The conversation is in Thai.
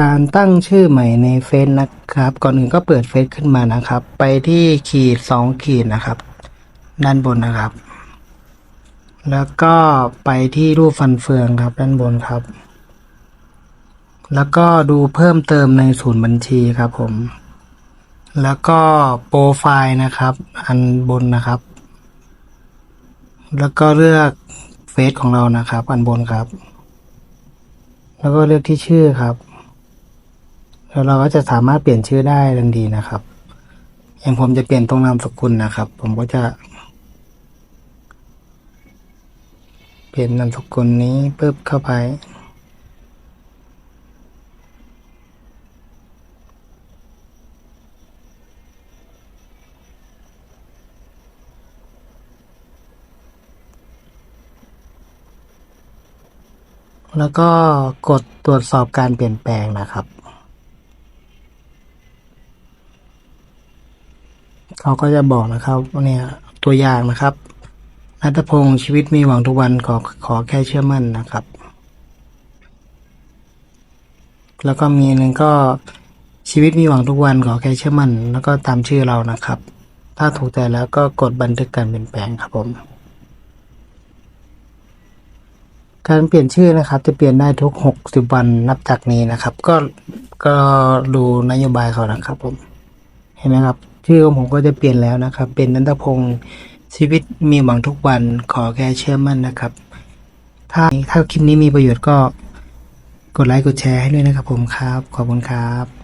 การตั้งชื่อใหม่ในเฟซนะครับ ก่อนอื่นก็เปิดเฟซขึ้นมานะครับ ไปที่ขีดสองขีดนะครับ ด้านบนนะครับ แล้วก็ไปที่รูปฟันเฟืองครับ ด้านบนครับ แล้วก็ดูเพิ่มเติมในศูนย์บัญชีครับผม แล้วก็โปรไฟล์นะครับ อันบนนะครับ แล้วก็เลือกเฟซของเรานะครับ อันบนครับ แล้วก็เลือกที่ชื่อครับ แล้วเราก็จะสามารถเปลี่ยนชื่อได้ทันทีนะครับ อย่างผมจะเปลี่ยนตรงนามสกุลนะครับ ผมก็จะ เปลี่ยนนามสกุลนี้ปุ๊บเข้าไป แล้วก็กดตรวจสอบการเปลี่ยนแปลงนะครับ เขาก็จะบอกนะครับเนี่ยตัวอย่างนะครับนัทพงศ์ชีวิตมีหวังทุกวันขอขอแค่เชื่อมั่นนะครับ แล้วก็มีนหนึ่งก็ชีวิตมีหวังทุกวันขอแค่เชื่อมั่น แล้วก็ตามชื่อเรานะครับ ถ้าถูกใจแล้วก็กดบันทึกการเปลี่ยนแปลงครับผม การเปลี่ยนชื่อนะครับ จะเปลี่ยนได้ทุกหกสิบวันนับจากนี้นะครับ ก็ก็ดูนโยบายเขานะครับผม เห็นไหมครับ ชื่อของผมก็จะเปลี่ยนแล้วนะครับ เป็นนันทพงศ์ชีวิตมีหวังทุกวันขอแค่เชื่อมั่นนะครับ ถ้าถ้าคลิปนี้มีประโยชน์ก็กดไลค์กดแชร์ให้ด้วยนะครับผมครับ ขอบคุณครับ